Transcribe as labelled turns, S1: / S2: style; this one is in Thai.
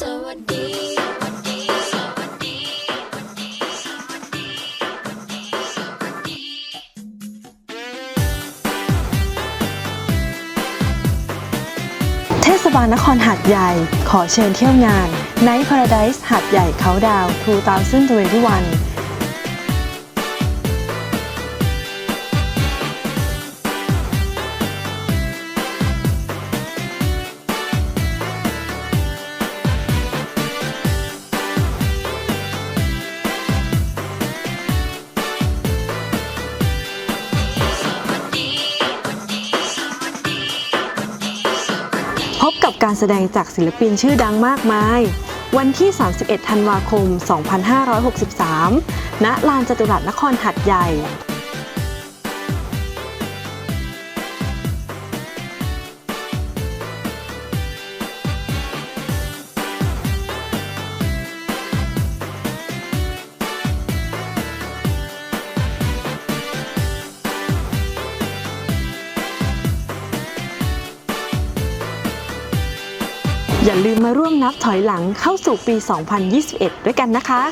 S1: สวัสดีเทศบาลนครหัดใหญ่ ขอเชิญเที่ยวงาน Night Paradise หัดใหญ่เขาดาว 2021 พบกับการแสดงจากศิลปินชื่อดังมากมาย วันที่ 31 ธันวาคม 2563 ณ ลานจตุรัสนครหัดใหญ่ อย่าลืมมาร่วมนับถอยหลังเข้าสู่ปี 2021 ด้วยกันนะคะ